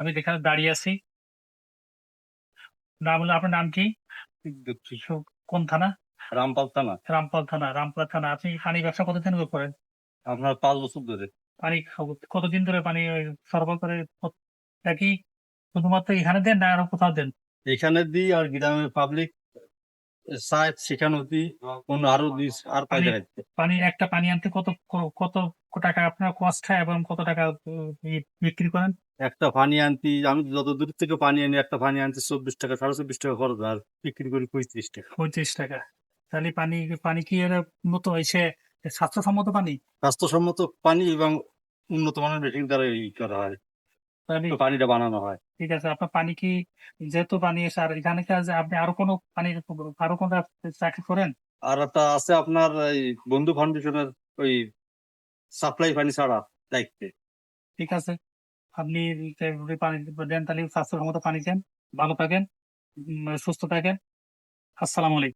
আমি এখানে দাঁড়িয়ে আছি। নাম হলো আপনার নাম কি? কোন থানা? রামপাল থানা। রামপাল থানা রামপাল থানা। আপনি পানি ব্যবসা কতদিন ধরে করেন? আপনার পাঁচ বছর ধরে। পানি কতদিন ধরে পানি সরবরাহ করে? একই? শুধুমাত্র এখানে দেন না আরও কোথাও দেন? এখানে দিই আর গ্রামের পাবলিক সাহেব সেখানে দিই অন্য আরও দিই আর পানি- পানি একটা পানি আনতে কত কত টাকা আপনার কস্ট হয় এবং কত টাকা বিক্রি করেন? একটা পানি আনতি আমি যত দূর থেকে পানি আনি একটা পানি আনতে চব্বিশ টাকা সাড়ে চব্বিশ টাকা খরচ আর বিক্রি করি পঁয়ত্রিশ টাকা। পঁয়ত্রিশ টাকা। তাহলে পানি পানি কি এর মতো হয়েছে স্বাস্থ্যসম্মত পানি? স্বাস্থ্যসম্মত পানি এবং উন্নত মানের মেশিন দ্বারা ই করা হয়। পানিটা বানানো হয়। ঠিক আছে আপনার পানি কি যেহেতু পানি এসে আর এখানে কি আছে, আপনি আরও কোনো পানি আরও কোনো চাকরি করেন? আর একটা আছে আপনার এই বন্ধু ফাউন্ডেশনের ওই সাপ্লাই পানি ছাড়া দায়িত্বে। ঠিক আছে। আপনি পানি দেন তাহলে স্বাস্থ্যসম্মত পানি দেন ভালো থাকেন সুস্থ থাকেন। আসসালামু আলাইকুম।